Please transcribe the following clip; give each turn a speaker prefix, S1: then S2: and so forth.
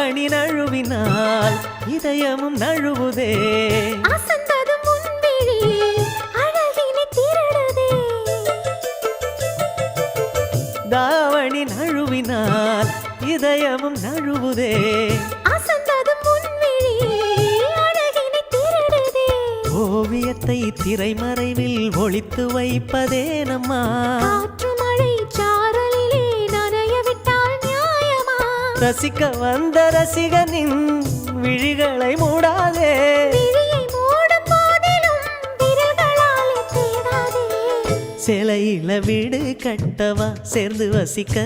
S1: தாவணி நழுவினால் இதயமும் நழுவுதே. தாவணி நழுவினால் இதயமும் நழுவுதே. ஓவியத்தை திரைமறைவில் ஒளித்து வைப்பதே நம்மா. ரசிக்க வந்த ரசிகனின் விழிகளை மூடாதே. சிலையில வீடு கட்டவா சேர்ந்து வசிக்க.